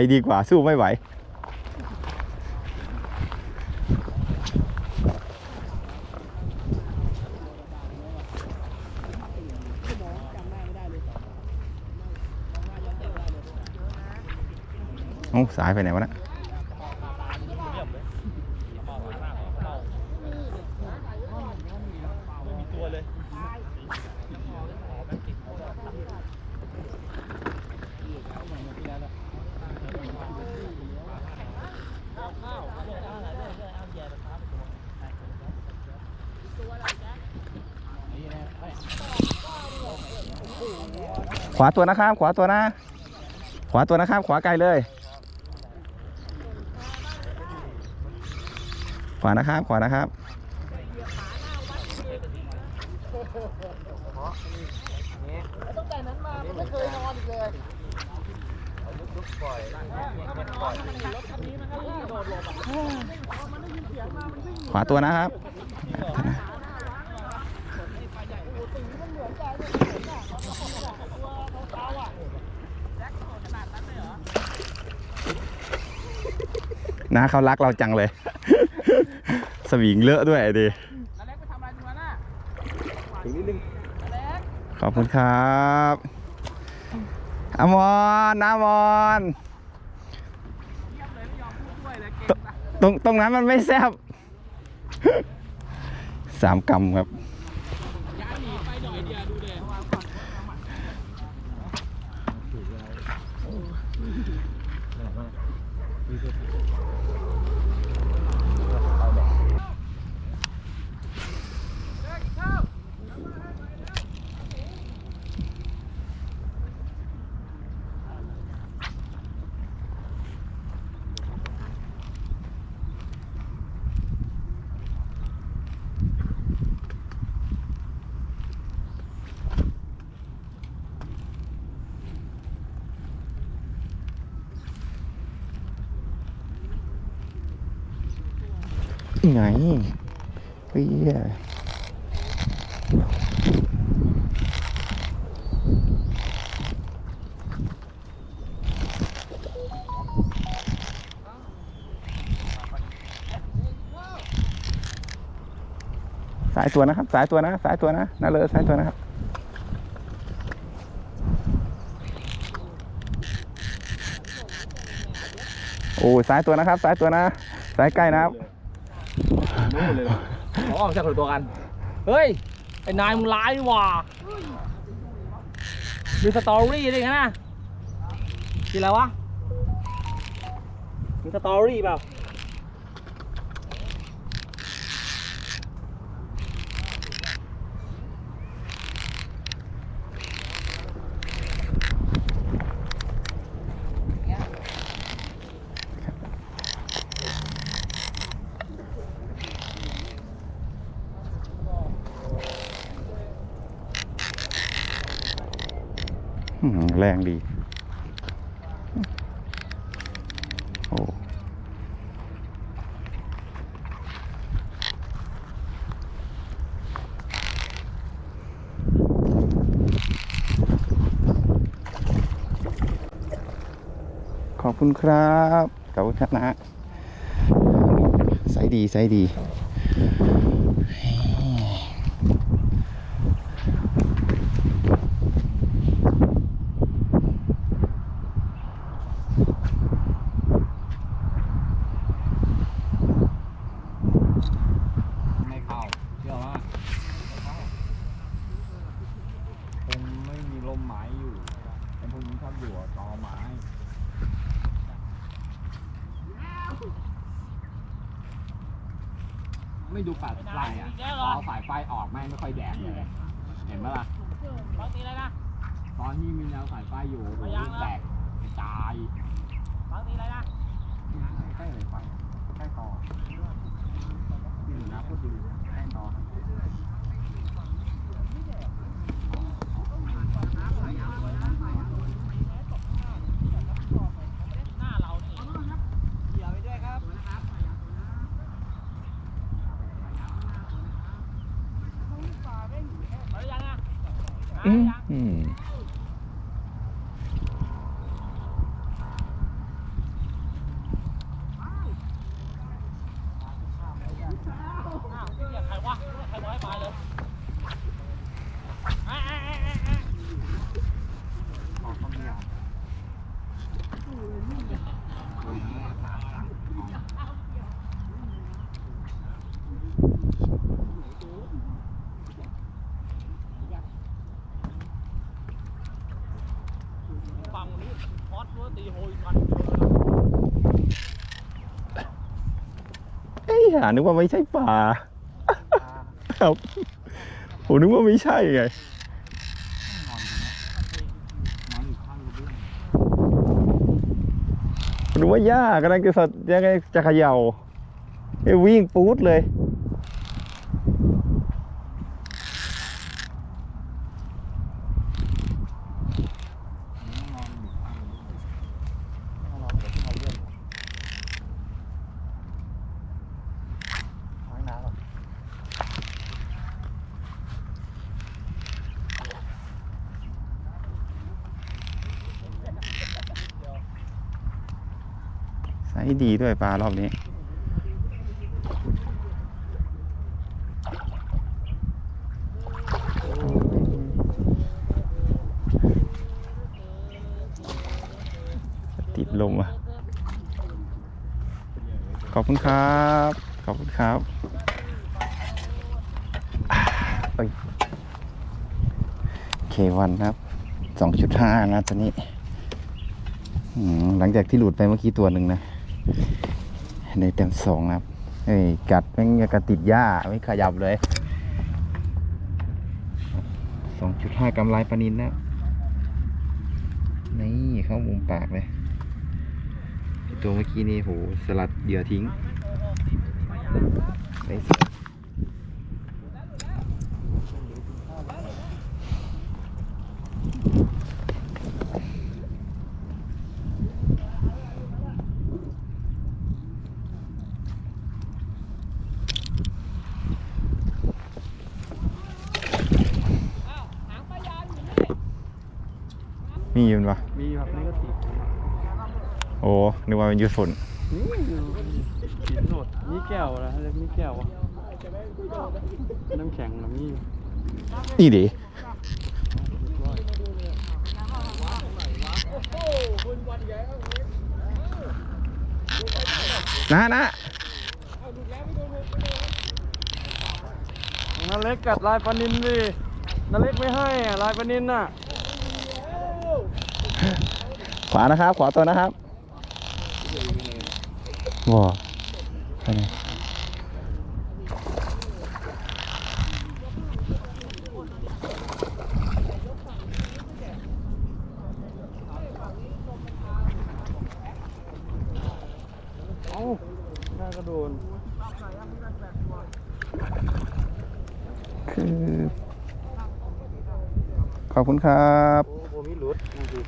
ไปดีกว่าสู้ไม่ไหวโอ้สายไปไหนวะเนะ ขวาตัวนะครับ ขวาตัวนะ ขวาตัวนะครับ ขวาไกลเลย ขวานะครับ ขวานะครับ ตั้งแต่นั้นมามันไม่เคยนอนอีกเลยขวาตัวนะครับนะเขารักเราจังเลยสวิงเลอะด้วยไอ้ดิอเล็กไปทำอะไรตรงนั้นะถึงนิ นึงอเล็กขอบคุณครับอมรนามรเยี่ยมเลยไม่ยอมพูดด้วยเลยเก่งปะตรงตรงนั้นมันไม่แซบสามกำครับ ย้ายหนีไปหน่อยเดียวดูเด็ ไงเฮียสายตัวนะครับ สายตัวนะ สายตัวนะน่าเลยสายตัวนะครับโอ้สายตัวนะครับ สายตัวนะ สายใกล้นะครับ นู่นเลยเหรออ๋อไม่ใช่คนละตัวกัน เฮ้ย ไอ้นายมึงร้ายนี่หว่ามีสตอรี่ด้วยกันนะกินอะไรวะมีสตอรี่เปล่า แรงดี โอ้ขอบคุณครับขอบคุณครับนะใสดีใสดีไม่เข้าเชื่อว่าคง ไม่มีลมไม้อยู่ไอ้พวกนี้ชอบอยู่กับตอไม้ไม่ดูปัดไฟอะพอสายไฟออกแม่งไม่ค่อยแดงเลย เห็นปะล่ะบางทีอะไรนะ ตอนที่มีแนวสายไฟอยู่โอ้โหแตกกระจายบางทีอะไรนะใกล้เลยไฟใกล้ต่อที่หนูนะพูดดีใกล้ต่อ หน้าเรานี่เดี๋ยวไปด้วยครับมาหรือยังอะ อืม ยัง อืม ฝั่งนี้พอดตัวตีโฮอีกพัน เอ้ย หานึกว่าไม่ใช่ปลาครับผมนึกว่าไม่ใช่ไงนึกว่าย่ากำลังจะสดยังไงจะเขย่าเอ้วิ่งปูดเลย นอนอยู่ข้างกระเบื้องต้องรอเดี๋ยวที่เขาเลื่อนล้างน้ำก่อน ไซส์ดีด้วยปลารอบนี้ ติดลมอะ ขอบคุณครับ ขอบคุณครับอ่าเอ้ยเควันครับสองจุดห้านะตัวนี้หลังจากที่หลุดไปเมื่อกี้ตัวหนึ่งนะ ในเต็มสองครับเอ้ยกัดแม่งยังกัดติดหญ้าไม่ขยับเลยสองจุดห้ากำไรปลานินนะนี่เข้ามุมปากเลยตัวเมื่อกี้นี่โหสลัดเหยื่อทิ้งได้สวยมีอยู่ปะ มีแบบนี้ก็ติด โอ้ นึกว่าเป็นยูสุนนี่ติดโหลดนี่แก้วนะเรียกนี่แก้วอะน้ำแข็งนะมีอยู่นี่ดินะนะนาเล็กกัดลายปลานินดินาเล็กไม่ให้อะลายปลานินน่ะ ขวานะครับ ขวาตัวนะครับ ว้าไปไหนเอ้าหน้าก็โดนคือขอบคุณครับ โอ้โหมีหลุดนั่นคือ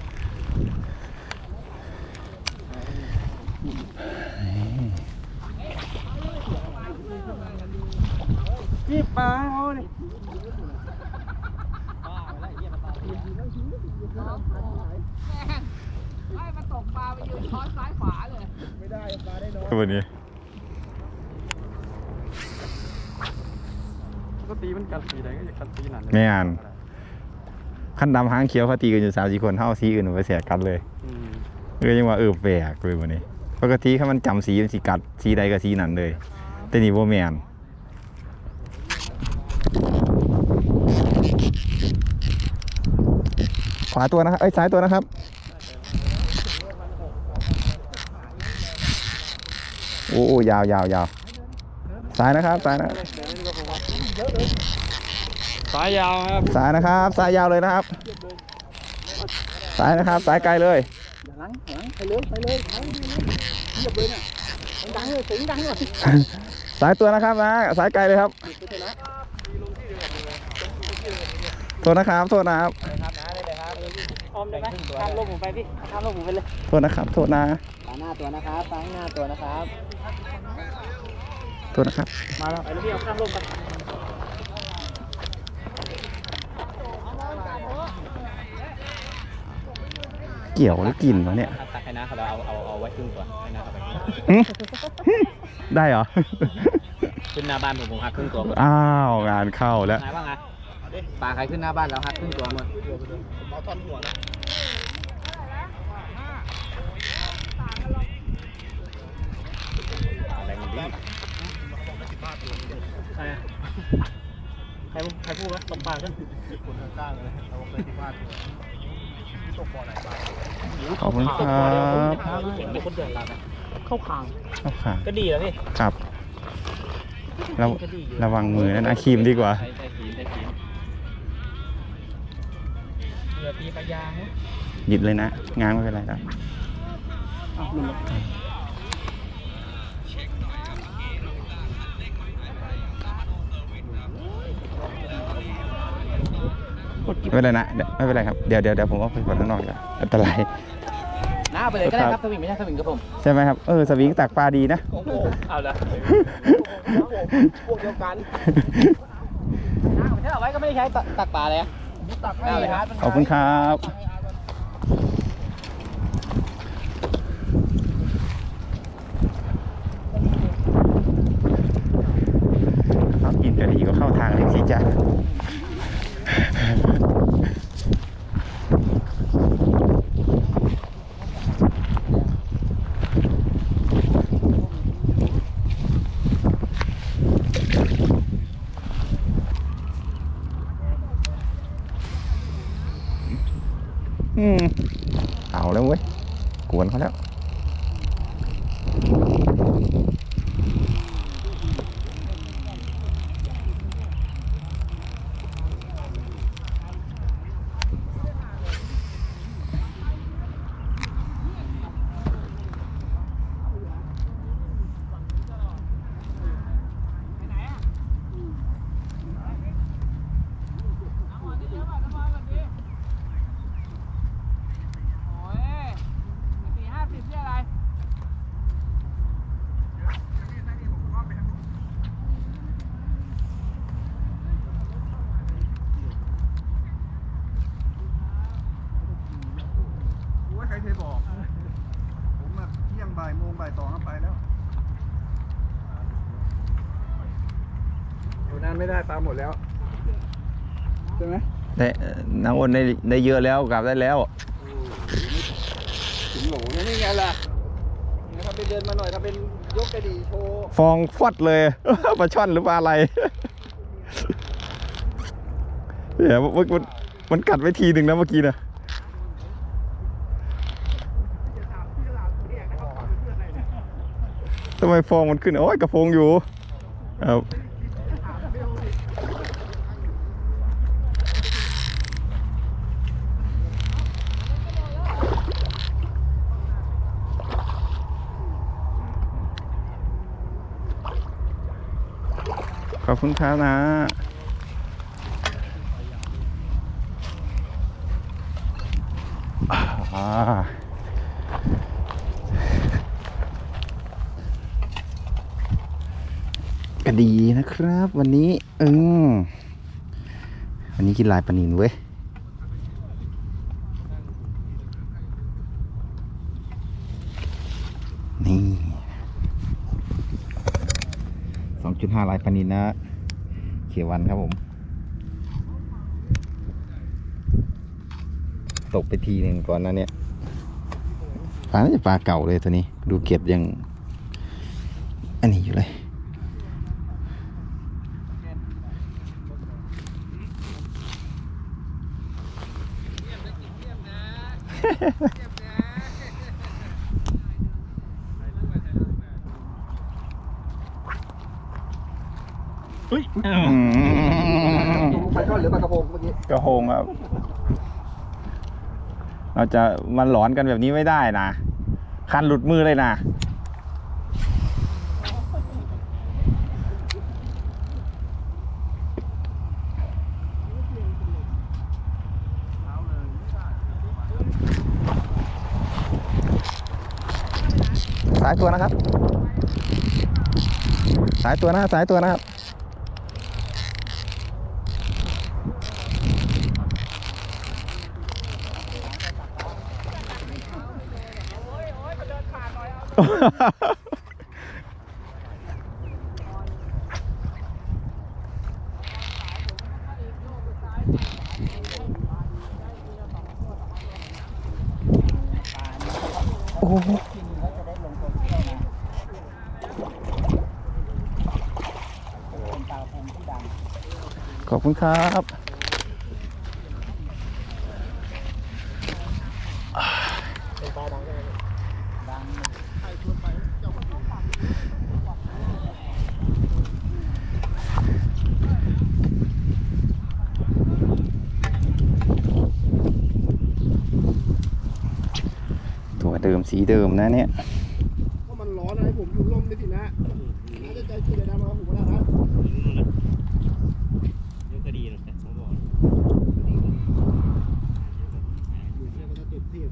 จีบ ปลาให้เขานี่ไอ้มาตกปลาไปยืนช้อนซ้ายขวาเลยวันนี้ปกติมันกัดสีใดก็จะกัดสีนั้นไม่อ่านขั้นดำหางเขียวเขาตีกันอยู่สามสี่คนเท่าสีอื่นไปเสียกันเลยอืมก็ยังว่าเออแปลกเลยวันนี้ปกติถ้ามันจำสีมันสีกัดสีใดก็สีนั้นเลย แต่นี่โบแมน ขวาตัวนะครับเอ้ยซ้ายตัวนะครับโอ้โอ้ยาวยาวยาวซ้ายนะครับซ้ายนะสายยาวครับซ้ายนะครับซ้ายยาวเลยนะครับซ้ายนะครับซ้ายไกลเลยหลังหลังไปเลยไปเลยไปเลยเรียบเลยน่ะดังเลยเสียงดังเลยซ้ายตัวนะครับนะซ้ายไกลเลยครับโทษนะครับโทษนะครับ ออมได้ไหมข้ามโลกผมไปพี่ข้ามโลกผมไปเลยโทษนะครับ โทษนะตาหน้าตัวนะครับตาหน้าตัวนะครับโทษนะครับ มาแล้วไปเลยพี่เอาข้ามโลกกันเกี่ยวหรือกินวะเนี่ยตักให้น้าเขาเอาเอาเอาไว้ครึ่งตัวให้น้าเขาไปหึได้เหรอ ขึ้นหน้าบ้านผมผมหักครึ่งตัวหมดอ้าว งานเข้าแล้วนายว่าไง ปลาใครขึ้นหน้าบ้านแล้วหักครึ่งตัวหมดอะไรมันดีใครใครใครพูดวะตบปากกันคนข้างๆเลยเราเคยที่บ้านตกบ่อไหนปลาขอบคุณครับเห็นเป็นคนเดือดร้อนเข้าคางเข้าค่ะก็ดีแล้วพี่ครับระก็ดีอยู่ระวังมือนั่นอาครีมดีกว่า ใส่ใส่ขีนใส่ขีน เหลือตีปลายางหยิบเลยนะ งานไม่เป็นไรครับอ้าวมันละไม่เป็นไรนะเดี๋ยวไม่เป็นไรครับ เดี๋ยวเดี๋ยวเดี๋ยวผมเอาไปก่อนข้างนอกดีกว่าอันตรายหน้าไปเลยก็ได้ครับสวิงไม่ใช่สวิงกับผม ใช่ไหมครับ เออ สวิงตักปลาดีนะ โอ้โห เอาละพวกเดียวกันถ้าเอาไว้ก็ไม่ได้ใช้ตักปลาเลยตักได้เลยครับ ขอบคุณครับ เอากินก็ดีก็เข้าทางเลยสิจ้ะอืม เอาแล้วเว้ย กวนเขาแล้ว สี่ห้าสิบนี่อะไร โอ้ยใครเคยบอก ผมมาเที่ยงบ่ายโมงบ่ายสองก็ไปแล้วอยู่นาน ไม่ได้ปลาหมดแล้วใช่ไหมได้เอ่อน้องอ้นได้ได้เยอะแล้วกลับได้แล้วถึงโหลเนี่ยนี่ไงล่ะเนี่ยถ้าไปเดินมาหน่อยถ้าเป็นยกกระดีโชว์ฟองฟัดเลยปลาช่อนหรือปลาอะไรเดี๋ยวมันมันมันกัดไว้ทีหนึ่งนะเมื่อกี้นะทำไมฟองมันขึ้นโอ้ยกระพงอยู่ครับ อบคุณครับนะอ่าก็ดีนะครับ วันนี้ อืมวันนี้กินลายปลานินเว้ย นี่สองจุดห้าลายปลานินนะ เขียววันครับผม ตกไปทีหนึ่งก่อนนะเนี่ยปลาน่าจะปลาเก่าเลยตัวนี้ ดูเก็บยัง อันนี้อยู่เลยอืม ปลาช่อนหรือปลากระพงเมื่อกี้ กระโหง ครับ เราจะมาหลอนกันแบบนี้ไม่ได้นะ คันหลุดมือเลยนะ สายตัวนะครับ สายตัวนะสายตัวนะครับ โอ้โหขอบคุณครับ เดิมสีเดิมนะเนี่ยเพราะมันร้อนนะให้ผมอยู่ร่มได้สินะน่าจะใจคิดเลยนะมาผมก็ได้นะยกก็ดีนะแต่ผมบอกอยู่เนี่ยก็จะติดเทียบ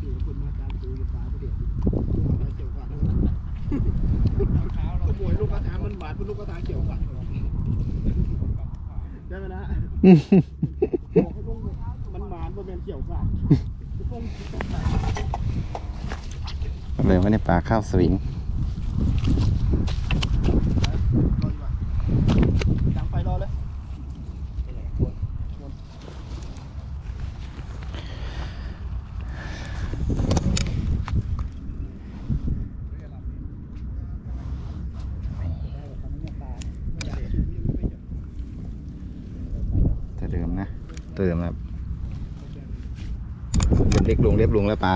อยู่คุณมาตามดูอยู่ฟ้าประเดี๋ยวลูกกระตาเกี่ยวกันขโมยลูกกระตางมันบาดเป็นลูกกระตางเกี่ยวกันได้ไหมนะบอกให้ลูกมันบาดมันเป็นเกี่ยวกัน เลยว่าในป่าข้าวสวิงดังไฟรอเลยแต่เดิมนะตัวเดิมนะครับเล็บเล็กลงเล็บลงแล้วปลา